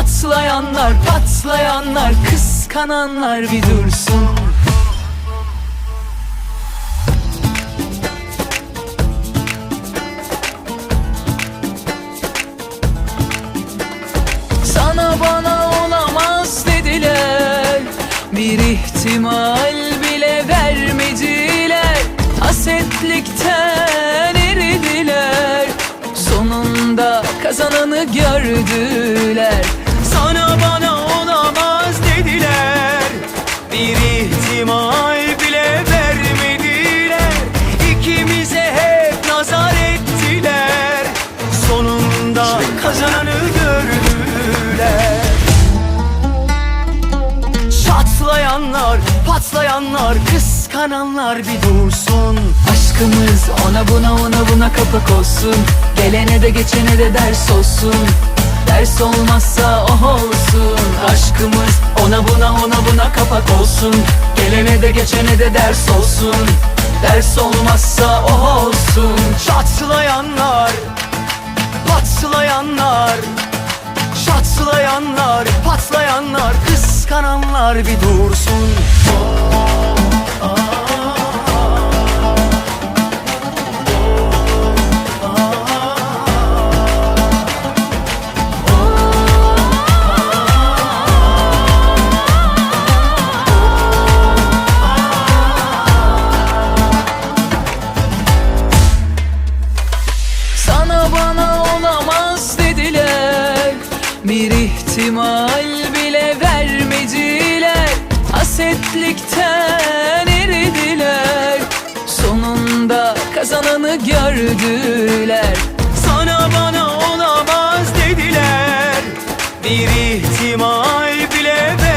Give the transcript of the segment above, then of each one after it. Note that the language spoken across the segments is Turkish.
Çatlayanlar patlayanlar kıskananlar bir dursun. Sana bana olamaz dediler. Bir ihtimal bile vermediler. Hasetlikten eridiler. Sonunda kazananı gördüler kazananı gördüler Çatlayanlar, patlayanlar, kıskananlar bir dursun. Aşkımız ona buna ona buna kapak olsun. Gelene de geçene de ders olsun. Ders olmazsa oh olsun. Aşkımız ona buna ona buna kapak olsun. Gelene de geçene de ders olsun. Ders olmazsa oh olsun. Çatlayanlar, Çatlayanlar, patlayanlar, kıskananlar bir dursun. Sana ihtimal bile vermediler Hasetlikten eridiler. Sonunda kazananı gördüler. Sana bana olamaz dediler. Bir ihtimal bile vermediler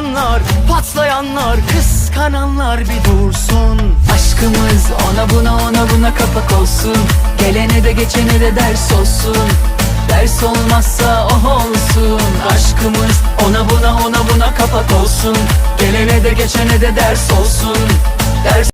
Çatlayanlar, patlayanlar, kıskananlar bir dursun. Aşkımız ona buna ona buna kapak olsun. Gelene de geçene de ders olsun. Ders olmazsa oh olsun. Aşkımız ona buna ona buna kapak olsun. Gelene de geçene de ders olsun. Ders